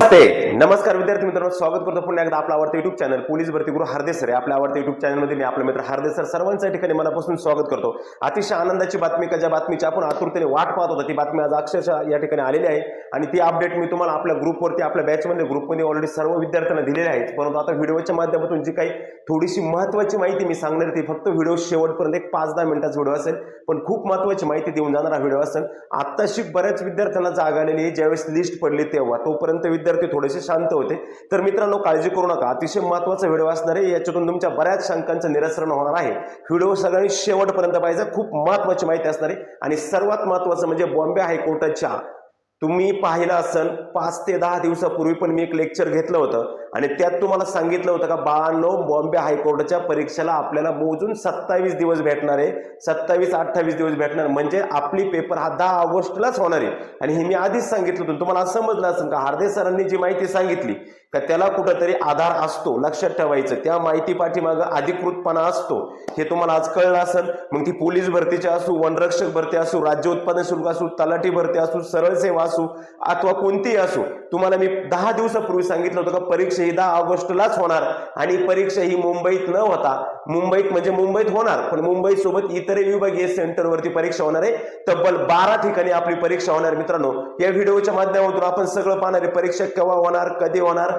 Fíjate, नमस्कार विद्यार्थी मित्रांनो स्वागत करतो पुन्हा एकदा आपला आवडतं युट्यूब चॅनल पोलीस भरती गुरु हरदेसर आहे. आपल्या आवडत्या युट्यूब चॅनलमध्ये मी आपला मित्र हरदेसर सर्वांच्या ठिकाणी मनापासून स्वागत करतो. अतिशय आनंदाची बातमी का ज्या बातमीची आपण आतुरतेने वाट पाहत होता ती बातमी आज अक्षरशः या ठिकाणी आलेली आहे. आणि ती अपडेट मी तुम्हाला आपल्या ग्रुपवरती आपल्या बॅचमध्ये ग्रुपमध्ये ऑलरेडी सर्व विद्यार्थ्यांना दिलेले आहेत. परंतु आता व्हिडिओच्या माध्यमातून जी काही थोडीशी महत्त्वाची माहिती मी सांगणार आहे ती फक्त व्हिडिओ शेवटपर्यंत एक पाच दहा मिनिटाचा व्हिडिओ असेल. पण खूप महत्त्वाची माहिती देऊन जाणारा व्हिडिओ असेल. आत्ताशी बऱ्याच विद्यार्थ्यांना जाग आलेली आहे. ज्यावेळेस लिस्ट पडली तेव्हा तोपर्यंत विद्यार्थी थोडेसे शांत होते. तर मित्रांनो काळजी करू नका. अतिशय महत्त्वाचा व्हिडिओ असणार आहे. याच्यातून तुमच्या बऱ्याच शंकांचं निरसरण होणार आहे. व्हिडिओ सगळ्यांनी शेवटपर्यंत पाहिजे खूप महत्त्वाची माहिती असणार आहे. आणि सर्वात महत्त्वाचं म्हणजे बॉम्बे हायकोर्टाच्या तुम्ही पाहिलं असेल पाच ते दहा दिवसापूर्वी पण मी एक लेक्चर घेतलं होतं. आणि त्यात तुम्हाला सांगितलं होतं का बाळांनो बॉम्बे हायकोर्टाच्या परीक्षेला आपल्याला मोजून सत्तावीस दिवस भेटणार आहे. सत्तावीस अठ्ठावीस दिवस भेटणार. म्हणजे आपली पेपर हा दहा ऑगस्टलाच होणार आहे. आणि हे मी आधीच सांगितलं होतं. तुम्हाला समजलं असेल का हार्दे सरांनी जी माहिती सांगितली का त्याला कुठंतरी आधार असतो लक्षात ठेवायचं. त्या माहिती पाठीमागं अधिकृतपणा असतो. हे तुम्हाला आज कळलं असेल. मग ती पोलीस भरतीची असू वनरक्षक भरती असू राज्य उत्पादन शुल्क असू तलाठी भरती असू सरळ सेवा असू अथवा कोणतीही असू तुम्हाला मी दहा दिवसापूर्वी सांगितलं होतं का परीक्षा ही दहा ऑगस्टलाच होणार आणि परीक्षा ही मुंबईत न होता मुंबईत म्हणजे मुंबईत होणार पण मुंबई सोबत इतरही विभागीय सेंटरवरती परीक्षा होणार आहे. तब्बल बारा ठिकाणी आपली परीक्षा होणार मित्रांनो. या व्हिडिओच्या माध्यमातून आपण सगळं पाहणार आहे परीक्षा केव्हा होणार कधी होणार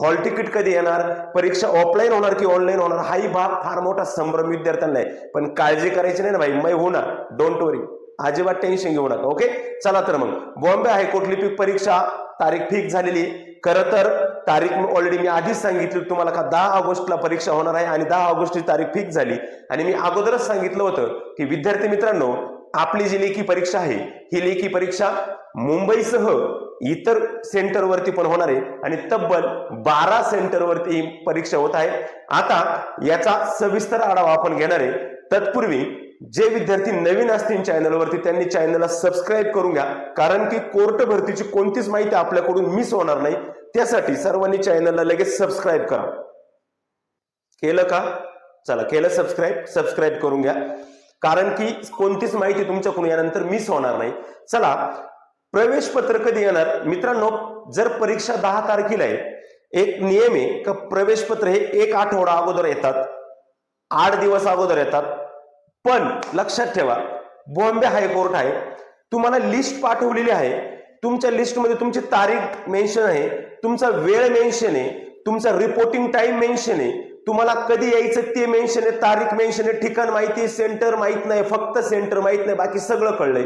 हॉल तिकीट कधी येणार परीक्षा ऑफलाईन होणार की ऑनलाईन होणार हाही भाग फार मोठा संभ्रम विद्यार्थ्यांना आहे. पण काळजी करायची नाही ना भाई मै होणार डोंट वरी अजिबात टेन्शन घेऊ नका ओके चला तर मग. बॉम्बे हायकोर्ट लिपिक परीक्षा तारीख फिक्स झालेली. खरं तर तारीख ऑलरेडी मी आधीच सांगितली तुम्हाला का दहा ऑगस्टला परीक्षा होणार आहे आणि दहा ऑगस्टची तारीख फिक्स झाली. आणि मी अगोदरच सांगितलं होतं की विद्यार्थी मित्रांनो आपली जी लेखी परीक्षा आहे ही लेखी परीक्षा मुंबईसह इतर सेंटरवरती पण होणार आहे आणि तब्बल बारा सेंटरवरती ही परीक्षा होत आहे. आता याचा सविस्तर आढावा आपण घेणार आहे. तत्पूर्वी जे विद्यार्थी नवीन असतील चॅनलवरती त्यांनी चॅनलला सबस्क्राईब करून घ्या. कारण की कोर्ट भरतीची कोणतीच माहिती आपल्याकडून मिस होणार नाही. त्यासाठी सर्वांनी चॅनलला लगेच सबस्क्राईब करा. केलं का? चला केलं सबस्क्राईब सबस्क्राईब करून घ्या. कारण की कोणतीच माहिती तुमच्याकडून यानंतर मिस होणार नाही. चला प्रवेश पत्र कधी येणार? मित्रांनो जर परीक्षा दहा तारखेला आहे एक नियम आहे का प्रवेश पत्र हे एक आठवडा अगोदर येतात आठ दिवस अगोदर येतात. पण लक्षात ठेवा बॉम्बे हायकोर्ट आहे. तुम्हाला लिस्ट पाठवलेली आहे. तुमच्या लिस्टमध्ये तुमची तारीख मेन्शन आहे. तुमचा वेळ मेन्शन आहे तुमचा रिपोर्टिंग टाइम मेन्शन आहे तुम्हाला कधी यायचं ते मेन्शन आहे तारीख मेन्शन आहे ठिकाण माहिती सेंटर माहीत नाही फक्त सेंटर माहीत नाही बाकी सगळं कळलंय.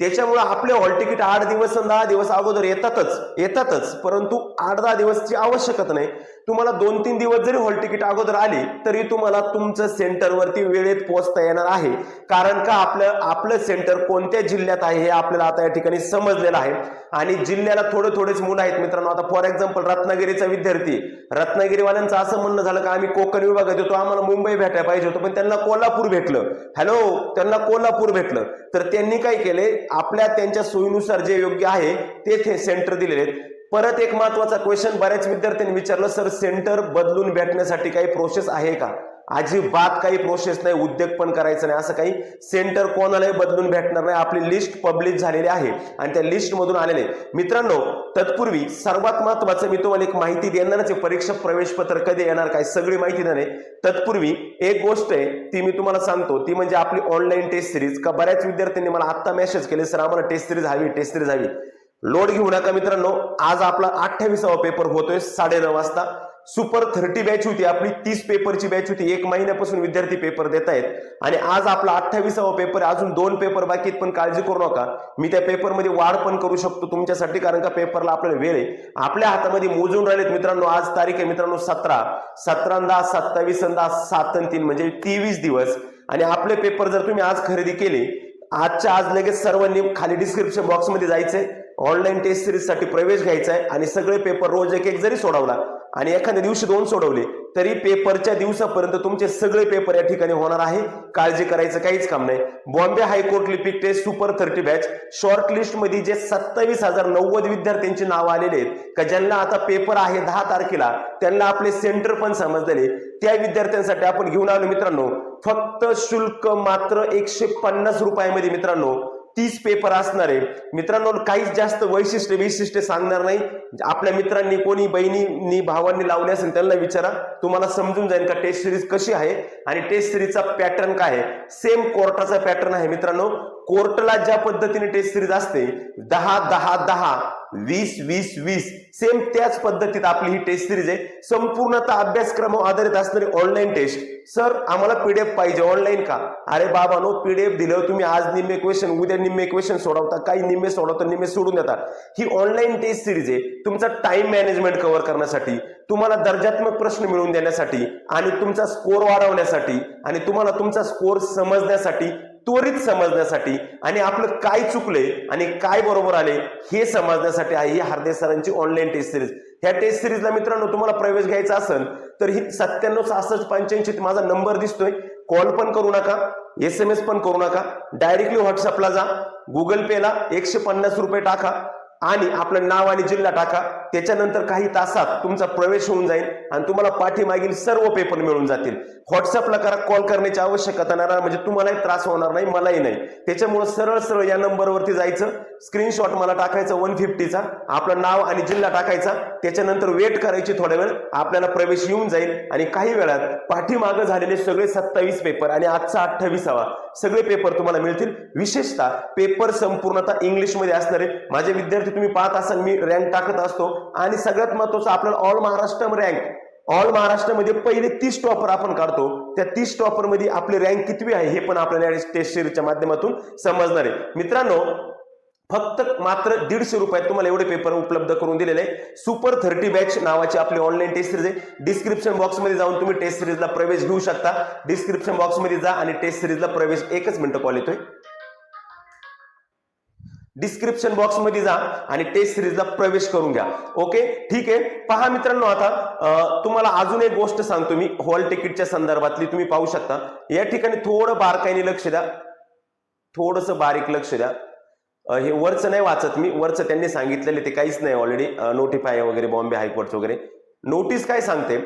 त्याच्यामुळे आपले हॉल तिकीट आठ दिवस दहा दिवस अगोदर येतातच येतातच. परंतु आठ दहा दिवसची आवश्यकता नाही. तुम्हाला दोन तीन दिवस जरी हॉल तिकीट अगोदर आली तरी तुम्हाला तुमचं सेंटरवरती वेळेत पोहोचता येणार आहे. कारण का आपलं आपलं सेंटर कोणत्या जिल्ह्यात आहे हे आपल्याला आता या ठिकाणी समजलेलं आहे. आणि जिल्ह्याला थोडे थोडेच मुलं आहेत मित्रांनो. आता फॉर एक्झाम्पल रत्नागिरीचा विद्यार्थी. रत्नागिरीवाल्यांचं असं म्हणणं झालं का आम्ही कोकण विभागात येतो आम्हाला मुंबई भेटायला पाहिजे होतं पण त्यांना कोल्हापूर भेटलं. हॅलो त्यांना कोल्हापूर भेटलं. तर त्यांनी काय केले? आपल्या त्यांच्या सोयीनुसार जे योग्य आहे ते सेंटर दिलेले आहेत. परत एक महत्त्वाचा क्वेश्चन बऱ्याच विद्यार्थ्यांनी विचारलं सर सेंटर बदलून भेटण्यासाठी काही प्रोसेस आहे का? अजिबात काही प्रोसेस नाही उद्योग पण करायचं नाही असं काही सेंटर कोणालाही बदलून भेटणार नाही. आपली लिस्ट पब्लिश झालेली आहे आणि त्या लिस्ट मधून आलेले मित्रांनो तत्पूर्वी सर्वात महत्वाचं मी तुम्हाला एक माहिती देणारच आहे. परीक्षा प्रवेश पत्र कधी येणार काय सगळी माहिती देणार आहे. तत्पूर्वी एक गोष्ट आहे ती मी तुम्हाला सांगतो. ती म्हणजे आपली ऑनलाईन टेस्ट सिरीज का बऱ्याच विद्यार्थ्यांनी मला आत्ता मेसेज केले सर आम्हाला टेस्ट सिरीज हवी टेस्ट सिरीज हवी. लोड घेऊ नका मित्रांनो. आज आपला अठ्ठावीसावा पेपर होतोय साडेनऊ वाजता. सुपर थर्टी बॅच होती. आपली तीस पेपरची बॅच होती. एक महिन्यापासून विद्यार्थी पेपर देत आहेत आणि आज आपला अठ्ठावीसावा पेपर अजून दोन पेपर बाकी आहेत पण काळजी करू नका. मी त्या पेपरमध्ये वाढ पण करू शकतो तुमच्यासाठी कारण का पेपरला आपल्याला वेळ आहे. आपल्या हातामध्ये मोजून राहिलेत मित्रांनो आज तारीख आहे मित्रांनो सतरा. सतरा दहा सत्तावीस दहा सात आणि तीन म्हणजे तेवीस दिवस. आणि आपले पेपर जर तुम्ही आज खरेदी केले आजच्या आज लगेच सर्वांनी खाली डिस्क्रिप्शन बॉक्समध्ये जायचंय. ऑनलाईन टेस्ट सिरीजसाठी प्रवेश घ्यायचा आहे आणि सगळे पेपर रोज एक एक जरी सोडवला आणि एखाद्या दिवशी दोन सोडवले तरी पेपरच्या दिवसापर्यंत तुमचे सगळे पेपर या ठिकाणी होणार आहे. काळजी करायचं काहीच काम नाही. बॉम्बे हायकोर्ट लिपिक test super thirty batch. Short लिस्टमध्ये जे सत्तावीस हजार नव्वद विद्यार्थ्यांची नावं आलेले आहेत का ज्यांना आता पेपर आहे दहा तारखेला त्यांना आपले सेंटर पण समजलेले त्या विद्यार्थ्यांसाठी आपण घेऊन आलो मित्रांनो. फक्त शुल्क मात्र एकशे पन्नास रुपयामध्ये मित्रांनो. तीस पेपर असणार आहे मित्रांनो काहीच जास्त वैशिष्ट्य वैशिष्ट्य सांगणार नाही. आपल्या मित्रांनी कोणी बहिणींनी भावांनी लावले असेल त्यांना विचारा. तुम्हाला समजून जाईल का टेस्ट सिरीज कशी आहे आणि टेस्ट सिरीजचा पॅटर्न काय आहे. सेम कोर्टाचा पॅटर्न आहे मित्रांनो. कोर्टला ज्या पद्धतीने टेस्ट सिरीज असते दहा दहा दहा वीस वीस वीस सेम त्याच पद्धतीत आपली ही टेस्ट सिरीज आहे. संपूर्णतः अभ्यासक्रम आधारित असणारी ऑनलाईन टेस्ट सर आम्हाला पीडीएफ पाहिजे ऑनलाईन का? अरे बाबा नो पीडीएफ दिलं तुम्ही आज निम्मे क्वेश्चन उद्या निम्मे क्वेश्चन सोडवता. काही निम्मे सोडवता निम्मे सोडून देता. ही ऑनलाईन टेस्ट सिरीज आहे. तुमचा टाइम मॅनेजमेंट कव्हर करण्यासाठी तुम्हाला दर्जात्मक प्रश्न मिळवून देण्यासाठी आणि तुमचा स्कोर वाढवण्यासाठी आणि तुम्हाला तुमचा स्कोर समजण्यासाठी त्वरित समजण्यासाठी आणि आपलं काय चुकलंय आणि काय बरोबर आले हे समजण्यासाठी आहे ही हार्दे सरांची ऑनलाईन टेस्ट सिरीज ह्या टेस्ट सिरीजला मित्रांनो तुम्हाला प्रवेश घ्यायचा असेल तर ही सत्त्याण्णव सहासष्ट पंच्याऐंशी माझा नंबर दिसतोय. कॉल पण करू नका एस एम एस पण करू नका. डायरेक्टली व्हॉट्सअपला जा. गुगल पेला एकशे पन्नास रुपये टाका. आणि आपलं नाव आणि जिल्हा टाका. त्याच्यानंतर काही तासात तुमचा प्रवेश होऊन जाईल आणि तुम्हाला पाठीमागील सर्व पेपर मिळून जातील. व्हॉट्सअपला करा कॉल करण्याची आवश्यकता नाही. म्हणजे तुम्हालाही त्रास होणार नाही मलाही नाही. त्याच्यामुळे सरळ सरळ या नंबरवरती जायचं. स्क्रीनशॉट मला टाकायचा वन फिफ्टीचा आपलं नाव आणि जिल्हा टाकायचा. त्याच्यानंतर वेट करायची थोड्या वेळ. आपल्याला प्रवेश येऊन जाईल. आणि काही वेळात पाठीमागं झालेले सगळे सत्तावीस पेपर आणि आजचा अठ्ठावीसावा सगळे पेपर तुम्हाला मिळतील. विशेषतः पेपर संपूर्णतः इंग्लिशमध्ये असणारे. माझे विद्यार्थी तुम्ही पाहत असाल मी रँक टाकत असतो. आणि सगळ्यात महत्वाचं आपल्याला ऑल महाराष्ट्र रँक ऑल महाराष्ट्रामध्ये पहिले तीस टॉपर आपण काढतो. त्या तीस टॉपरमध्ये आपली रँक कितवी आहे हे पण आपल्याला टेस्ट सिरीजच्या माध्यमातून समजणार आहे. मित्रांनो फक्त मात्र दीडशे रुपयात तुम्हाला एवढे पेपर उपलब्ध करून दिलेले आहे. सुपर थर्टी बॅच नावाची आपली ऑनलाईन टेस्ट सिरीज आहे. डिस्क्रिप्शन बॉक्समध्ये जाऊन तुम्ही टेस्ट सिरीजला प्रवेश घेऊ शकता. डिस्क्रिप्शन बॉक्समध्ये जा आणि टेस्ट सिरीजला प्रवेश एकच मिनिटं कॉल येतोय. डिस्क्रिप्शन बॉक्समध्ये जा आणि टेस्ट सिरीजला प्रवेश करून घ्या. ओके ठीक आहे? पहा मित्रांनो आता तुम्हाला अजून एक गोष्ट सांगतो मी. हॉल तिकीटच्या संदर्भातली तुम्ही पाहू शकता. या ठिकाणी थोडं बारकाईने लक्ष द्या. थोडंसं बारीक लक्ष द्या. हे वरचं नाही वाचत मी. वरचं त्यांनी सांगितलेले ते काहीच नाही ऑलरेडी नोटिफाय वगैरे बॉम्बे हायकोर्ट वगैरे. नोटीस काय सांगते?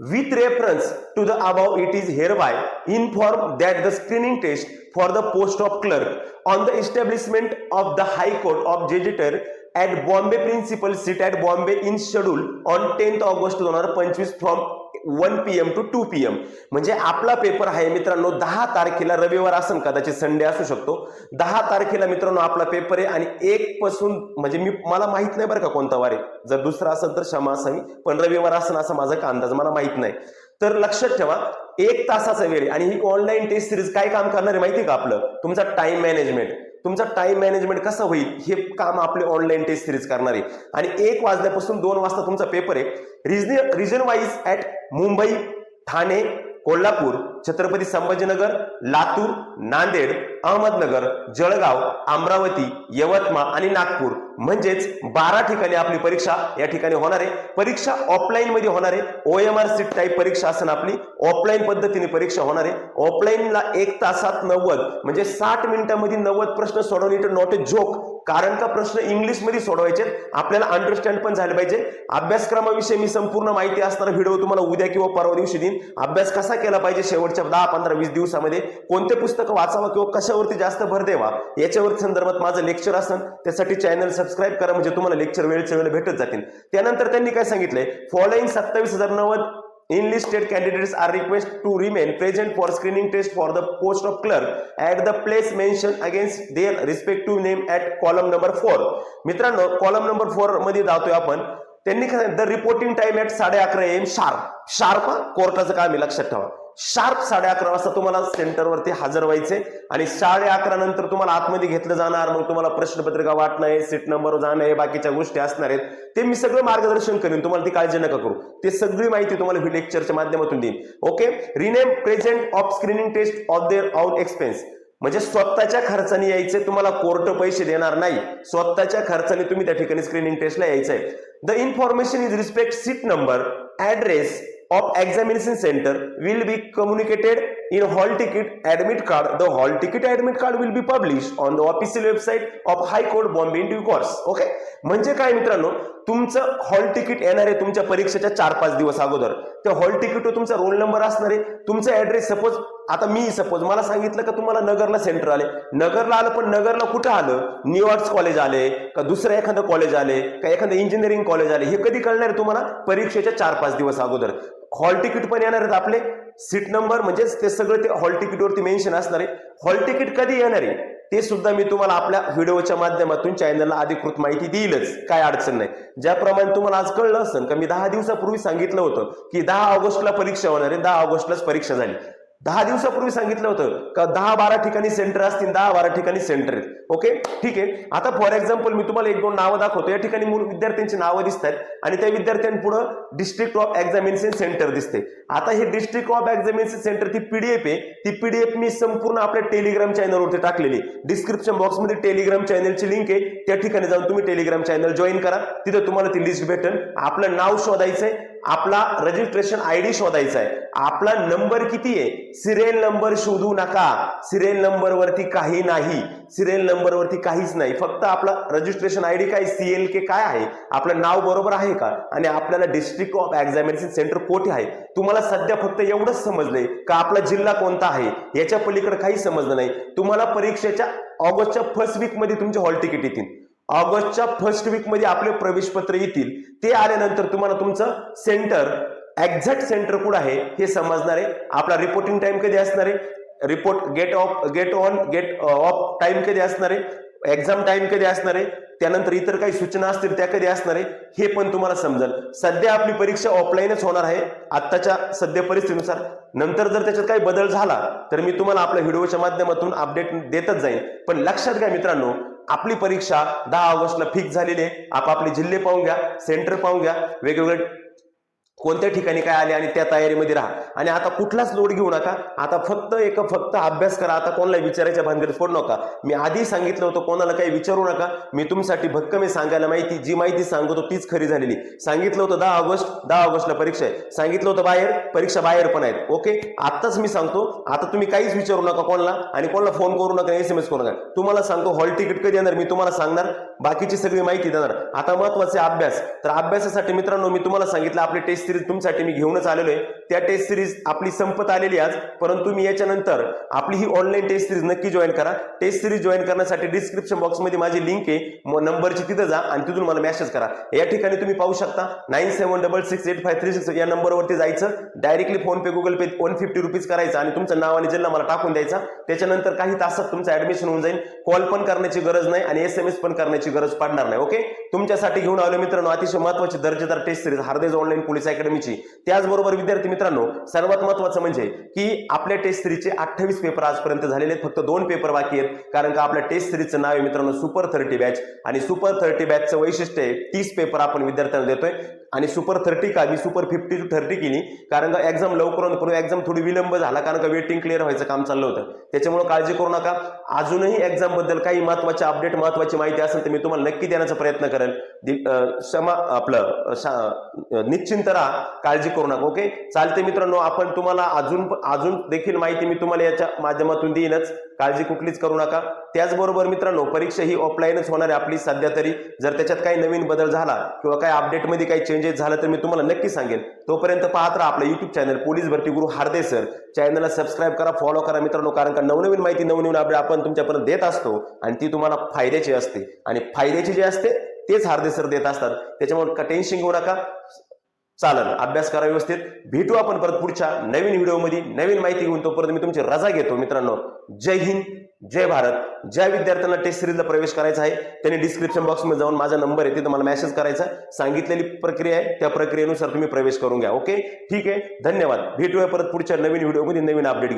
With reference to the above, it is hereby informed that the screening test for the post of clerk on the establishment of the High Court of Judiciary at Bombay Principal Seat at Bombay in schedule on 10th August 2025 from one P M to two P M म्हणजे आपला paper आहे मित्रांनो दहा तारखेला रविवार असेल कदाचित Sunday असू शकतो. दहा तारखेला मित्रांनो आपला पेपर आहे आणि एक पासून म्हणजे मी मला माहीत नाही बरं का कोणता वार आहे. जर दुसरा असेल तर क्षमा असावी पण रविवार असेल असा माझा का अंदाज मला माहीत नाही. तर लक्षात ठेवा एक तासाचा वेळ आणि ही ऑनलाईन टेस्ट सिरीज काय काम करणार आहे माहिती का आपलं? तुमचा टाइम मॅनेजमेंट तुमचा टाइम मॅनेजमेंट कसं होईल हे काम आपले ऑनलाईन टेस्ट सिरीज करणार. आहे आणि एक वाजल्यापासून दोन वाजता तुमचा पेपर आहे. Region region wise at Mumbai Thane Kolhapur Chhatrapati Sambhajinagar Latur Nanded Ahmednagar Jalgaon Amravati Yavatmal आणि नागपूर. म्हणजेच बारा ठिकाणी आपली परीक्षा या ठिकाणी होणार आहे. परीक्षा ऑफलाईन मध्ये होणार आहे. O M R sheet type परीक्षा असेल आपली. ऑफलाईन पद्धतीने परीक्षा होणार आहे. ऑफलाईनला एक तासात नव्वद म्हणजे साठ मिनिटांमध्ये नव्वद प्रश्न सोडवणे इट नॉट ए जोक. कारण का प्रश्न इंग्लिशमध्ये सोडवायचे आपल्याला अंडरस्टँड पण झाले पाहिजे. अभ्यासक्रमाविषयी मी संपूर्ण माहिती असणारा व्हिडिओ तुम्हाला उद्या किंवा परवा दिवशी देईन. अभ्यास कसा केला पाहिजे शेवट शेवटच्या दहा पंधरा वीस दिवसामध्ये कोणते पुस्तक वाचावं किंवा कशावरती जास्त भर द्यावा याच्यावर संदर्भात माझं लेक्चर असेल त्यासाठी चॅनल सबस्क्राईब करा म्हणजे तुम्हाला लेक्चर वेळच्या वेळेला भेटत जातील. त्यानंतर त्यांनी काय सांगितलंय? फॉलोइंग सत्तावीस हजार नव्वद enlisted candidates are request to remain present for screening test for the post of clerk at the place mention against their respective name at column number 4 मित्रांनो कॉलम नंबर फोरमध्ये जातोय आपण. त्यांनी द रिपोर्टिंग टाइम ऍट साडे अकरा M sharp sharp कोर्टाचं काम आहे लक्षात ठेवा. शार्प साडे अकरा वाजता तुम्हाला सेंटरवरती हजर व्हायचे आणि साडे अकरा नंतर तुम्हाला आतमध्ये घेतलं जाणार मग तुम्हाला प्रश्नपत्रिका वाटणं आहे सीट नंबर जाणं आहे बाकीच्या गोष्टी असणार आहेत. ते मी सगळं मार्गदर्शन करेन तुम्हाला ती काळजी नका करू. ते सगळी माहिती तुम्हाला लेक्चरच्या माध्यमातून देईन. Okay? Remain present of screening test of their out expense म्हणजे स्वतःच्या खर्चाने यायचे तुम्हाला कोर्ट पैसे देणार नाही. स्वतःच्या खर्चाने तुम्ही त्या ठिकाणी स्क्रीनिंग टेस्टला यायचंय. The information is respect seat number address of examination center will be communicated in hall ticket admit card the hall ticket admit card will be published on the official website of high court bombay in due course okay म्हणजे काय मित्रांनो तुमचं hall ticket येणार आहे तुमच्या परीक्षेच्या चार पाच दिवस अगोदर. त्या हॉल तिकीट तुमचा रोल नंबर असणार आहे. तुमचा ऍड्रेस सपोज आता मी सपोज मला सांगितलं का तुम्हाला नगरला सेंटर आले. नगरला आलं पण नगरला कुठं आलं? न्यू आर्ट्स कॉलेज आले का दुसरं एखादं कॉलेज आले का एखादं इंजिनिअरिंग कॉलेज आले हे कधी कळणार आहे तुम्हाला? परीक्षेच्या चार पाच दिवस अगोदर. हॉल तिकीट पण येणार आहेत आपले. सीट नंबर म्हणजेच ते सगळं ते हॉल तिकीटवरती मेन्शन असणार आहे. हॉल तिकीट कधी येणार आहे? ते सुद्धा मी तुम्हाला आपल्या व्हिडिओच्या माध्यमातून चॅनलला अधिकृत माहिती देईलच काय अडचण नाही. ज्याप्रमाणे तुम्हाला आज कळलं असेल का मी दहा दिवसापूर्वी सांगितलं होतं की दहा ऑगस्टला परीक्षा होणार आहे. दहा ऑगस्टलाच परीक्षा झाली. दहा दिवसापूर्वी सांगितलं होतं का दहा बारा ठिकाणी सेंटर असतील दहा बारा ठिकाणी सेंटर आहेत. ओके? ठीक आहे. आता फॉर एक्झाम्पल मी तुम्हाला एक दोन नावं दाखवतो. या ठिकाणी मूळ विद्यार्थ्यांची नावं दिसत आहेत आणि त्या विद्यार्थ्यांपुढे डिस्ट्रिक्ट ऑफ एक्झामिनेशन सेंटर दिसते. आता हे डिस्ट्रिक्ट ऑफ एक्झामिनेशन सेंटर ती पीडीएफ आहे. ती पीडीएफ मी संपूर्ण आपल्या टेलिग्राम चॅनलवरती टाकलेली डिस्क्रिप्शन बॉक्समध्ये टेलिग्राम चॅनलची लिंक आहे. त्या ठिकाणी जाऊन तुम्ही टेलिग्राम चॅनल जॉईन करा. तिथं तुम्हाला ती लिस्ट भेटेल. आपलं नाव शोधायचंय. आपला रजिस्ट्रेशन आय डी शोधायचा आहे. आपला नंबर किती आहे? सिरियल नंबर शोधू नका. सिरियल नंबर वरती काही नाही. सिरियल नंबरवरती काहीच नाही. फक्त आपलं रजिस्ट्रेशन आय डी काय सीएल के काय आहे? आपलं नाव बरोबर आहे का? आणि आपल्याला डिस्ट्रिक्ट ऑफ एक्झामिनेशन सेंटर कोठे आहे? तुम्हाला सध्या फक्त एवढंच समजलंय का आपला जिल्हा कोणता आहे? याच्या पलीकडे काही समजलं नाही. तुम्हाला परीक्षेच्या ऑगस्टच्या फर्स्ट वीकमध्ये तुमचे हॉल तिकीट येतील. ऑगस्टच्या फर्स्ट वीकमध्ये आपले प्रवेश पत्र येतील. ते आल्यानंतर तुम्हाला तुमचं सेंटर एक्झॅक्ट सेंटर कुठं आहे हे समजणार आहे. आपला रिपोर्टिंग टाइम कधी असणार आहे? Report gate off gate on gate off time कधी असणार आहे? एक्झाम टाइम कधी असणार आहे? त्यानंतर इतर काही सूचना असतील त्या कधी असणार आहे? हे पण तुम्हाला समजेल. सध्या आपली परीक्षा ऑफलाईनच होणार आहे आत्ताच्या सध्या परिस्थितीनुसार. नंतर जर त्याच्यात काही बदल झाला तर मी तुम्हाला आपल्या व्हिडिओच्या माध्यमातून अपडेट देतच जाईन. पण लक्षात घ्या मित्रांनो आपली परीक्षा दहा ऑगस्टला फिक्स झालेली आहे. आपापले जिल्हे पाहून घ्या सेंटर पाहून घ्या वेगवेगळे कोणत्या ठिकाणी काय आले आणि त्या तयारीमध्ये राहा. आणि आता कुठलाच लोड घेऊ नका. आता फक्त एक फक्त अभ्यास करा. आता कोणाला विचारायच्या भानगडीत पडू नका. मी आधी सांगितलं होतं कोणाला काही विचारू नका. मी तुमच्यासाठी भक्कमी सांगायला माहिती. जी माहिती सांगतो तीच खरी झालेली. सांगितलं होतं दहा ऑगस्ट दहा ऑगस्टला परीक्षा आहे. सांगितलं होतं बाहेर परीक्षा बाहेर पण आहेत. ओके? आत्ताच मी सांगतो. आता तुम्ही काहीच विचारू नका कोणाला आणि कोणाला फोन करू नका एस एम एस करू नका. तुम्हाला सांगतो हॉल तिकीट कधी येणार मी तुम्हाला सांगणार. बाकीची सगळी माहिती देणार. आता महत्त्वाचे अभ्यास. तर अभ्यासासाठी मित्रांनो मी तुम्हाला सांगितलं आपली टेस्ट सिरीज तुमच्यासाठी मी घेऊनच आलेलो आहे. त्या टेस्ट सिरीज आपली संपत आलेली आज. परंतु मी याच्यानंतर आपली ही ऑनलाईन टेस्ट सिरीज नक्की जॉईन करा. टेस्ट सिरीज जॉईन करण्यासाठी डिस्क्रिप्शन बॉक्समध्ये माझी लिंक आहे. नंबरची तिथं जा आणि तिथून मला मेसेज करा. या ठिकाणी तुम्ही पाहू शकता nine seven double six eight five three six या नंबरवरती जायचं. Directly PhonePe Google Pay one fifty rupees करायचं आणि तुमचं नाव आणि जिल्हा मला टाकून द्यायचा. त्याच्यानंतर काही तासात तुमचं ऍडमिशन होऊन जाईल. कॉल पण करण्याची गरज नाही आणि एस एम एस पण करण्याची गरज पडणार नाही. ओके तुमच्यासाठी घेऊन आलो मित्रांनो अतिशय महत्वाची दर्जेदार टेस्ट सिरीज हार्देज ऑनलाईन पोलीस अकॅडमीची. त्याचबरोबर विद्यार्थी मित्रांनो सर्वात महत्वाचं म्हणजे की आपल्या टेस्ट सिरीजचे अठ्ठावीस पेपर आजपर्यंत झालेले आहेत. फक्त दोन पेपर बाकी आहेत. कारण का आपल्या टेस्ट सिरीजचं नाव आहे मित्रांनो सुपर थर्टी बॅच आणि सुपर थर्टी बॅचचं वैशिष्ट्य आहे तीस पेपर आपण विद्यार्थ्यांना देतोय. आणि सुपर थर्टी का? मी सुपर फिफ्टी टू थर्टी केली. कारण का एक्झाम लवकर होऊन करून एक्झाम थोडी विलंब झाला. कारण का वेटिंग क्लिअर व्हायचं काम चाललं होतं. त्याच्यामुळे काळजी करू नका. अजूनही एक्झामबद्दल काही महत्त्वाचे अपडेट महत्वाची माहिती असेल तर मी तुम्हाला नक्की देण्याचा प्रयत्न करेल क्षमा आपलं निश्चिंत राहा. काळजी करू नका ओके? चालते मित्रांनो आपण तुम्हाला अजून अजून देखील माहिती मी तुम्हाला याच्या माध्यमातून देईनच. काळजी कुठलीच करू नका. त्याचबरोबर मित्रांनो परीक्षा ही ऑफलाईनच होणार आहे आपली सध्या तरी. जर त्याच्यात काही नवीन बदल झाला किंवा काही अपडेटमध्ये काही चेंजेस झालं तर मी तुम्हाला नक्की सांगेन. तोपर्यंत पाहत राहा आपलं युट्यूब चॅनल पोलीस भरती गुरु हार्दे सर चॅनलला सबस्क्राईब करा फॉलो करा मित्रांनो कारण का नवनवीन माहिती नवनवीन अपडेट आपण तुमच्यापर्यंत देत असतो आणि ती तुम्हाला फायद्याची असते. आणि फायद्याची जी असते तेच हार्दे सर देत असतात. त्याच्यामुळे टेन्शन घेऊ नका. चालेल. अभ्यास करा व्यवस्थित. भेटू आपण परत पुढच्या नवीन व्हिडिओमध्ये. नवीन माहिती घेऊन तोपर्यंत मी तुमची रजा घेतो. मित्रांनो जय हिंद जय भारत. ज्या विद्यार्थ्यांना टेस्ट सिरीजला प्रवेश करायचा आहे त्यांनी डिस्क्रिप्शन बॉक्समध्ये जाऊन माझा नंबर आहे तिथं मला मेसेज करायचा. सांगितलेली प्रक्रिया आहे त्या प्रक्रियेनुसार तुम्ही प्रवेश करून घ्या. ओके ठीक आहे? धन्यवाद. भेटूया परत पुढच्या नवीन व्हिडिओमध्ये नवीन अपडेट घेऊ